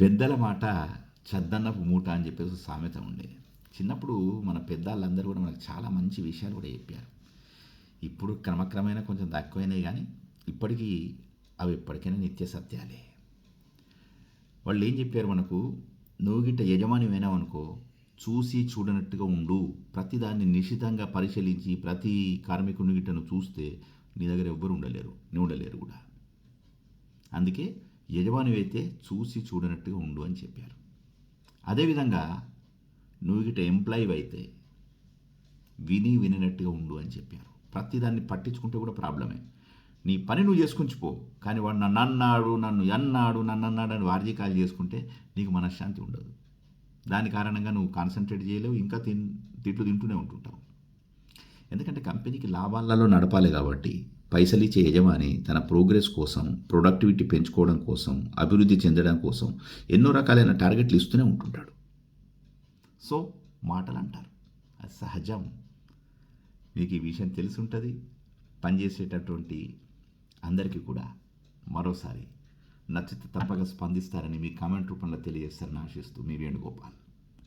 పెద్దల మాట చద్దన్నపు మూట అని చెప్పేసి సామెత ఉండేది చిన్నప్పుడు మన పెద్దవాళ్ళందరూ కూడా మనకు చాలా మంచి విషయాలు కూడా చెప్పారు. ఇప్పుడు క్రమక్రమేణా కొంచెం తక్కువైనాయి కానీ ఇప్పటికీ అవి ఎప్పటికైనా నిత్య సత్యాలే. వాళ్ళు ఏం చెప్పారు మనకు? నువ్వు గిట్ట యజమాని అనుకో చూసి చూడనట్టుగా ఉండు. ప్రతిదాన్ని నిశితంగా పరిశీలించి ప్రతి కార్మికుని గిట్టను చూస్తే నీ దగ్గర ఎవ్వరు ఉండలేరు నీ ఉండలేరు కూడా. అందుకే యజమానివైతే చూసి చూడనట్టుగా ఉండు అని చెప్పారు. అదేవిధంగా నువ్వు గిట ఎంప్లాయీ అయితే విని వినినట్టుగా ఉండు అని చెప్పారు. ప్రతిదాన్ని పట్టించుకుంటే కూడా ప్రాబ్లమే. నీ పని నువ్వు చేసుకుంచిపో కానీ వాడు నన్ను అన్నాడు నన్ను అన్నాడు నన్ను అన్నాడు అని వార్జీకాలు చేసుకుంటే నీకు మనశ్శాంతి ఉండదు. దాని కారణంగా నువ్వు కాన్సన్ట్రేట్ చేయలేవు ఇంకా తిన్ తిట్లు తింటూనే ఉంటుంటావు. ఎందుకంటే కంపెనీకి లాభాలలో నడపాలి కాబట్టి పైసలు ఇచ్చే యజమాని తన ప్రోగ్రెస్ కోసం ప్రొడక్టివిటీ పెంచుకోవడం కోసం అభివృద్ధి చెందడం కోసం ఎన్నో రకాలైన టార్గెట్లు ఇస్తూనే ఉంటుంటాడు. సో మాటలు అంటారు అది సహజం. మీకు ఈ విషయం తెలిసి ఉంటుంది పనిచేసేటటువంటి అందరికీ కూడా మరోసారి నచ్చితే తప్పక స్పందిస్తారని మీ కామెంట్ రూపంలో తెలియజేస్తారని ఆశిస్తూ మీ వేణుగోపాల్.